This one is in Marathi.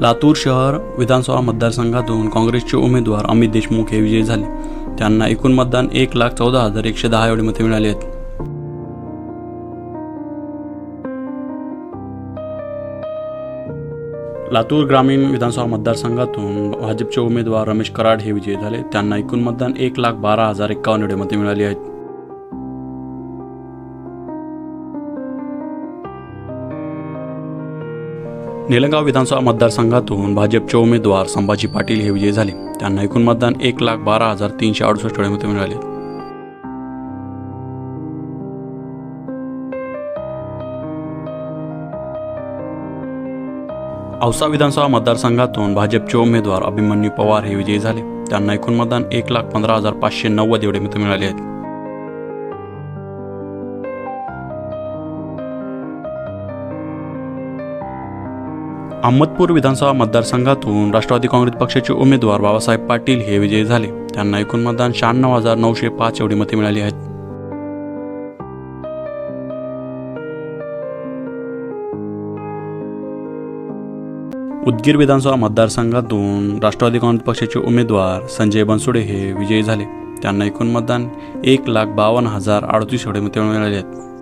लातूर शहर विधानसभा मतदारसंघातून काँग्रेसचे उमेदवार अमित देशमुख हे विजयी झाले. त्यांना एकूण मतदान एक लाख चौदा हजार एकशे दहा एवढी मते मिळाली आहेत. लातूर ग्रामीण विधानसभा मतदारसंघातून भाजपचे उमेदवार रमेश कराड हे विजयी झाले. त्यांना एकूण मतदान एक लाख बारा हजार एकावन्न एवढे मते मिळाली आहेत. निलंगाव विधानसभा मतदारसंघातून भाजपचे उमेदवार संभाजी पाटील हे विजयी झाले. त्यांना एकूण मतदान एक लाख बारा हजार तीनशे अडुसष्ट मते मिळाले. औसा विधानसभा मतदारसंघातून भाजपचे उमेदवार अभिमन्यू पवार हे विजयी झाले. त्यांना एकूण मतदान एक लाख पंधरा हजार पाचशे नव्वद एवढे मते मिळाले आहेत. अहमदपूर विधानसभा मतदारसंघातून राष्ट्रवादी काँग्रेस पक्षाचे उमेदवार बाबासाहेब पाटील हे विजयी झाले. त्यांना एकूण मतदान शहाण्णव हजार नऊशे पाच एवढी मते मिळाली आहेत. उदगीर विधानसभा मतदारसंघातून राष्ट्रवादी काँग्रेस पक्षाचे उमेदवार संजय बनसोडे हे विजयी झाले. त्यांना एकूण मतदान एक लाख बावन्न हजार अडतीस एवढे मते मिळाले आहेत.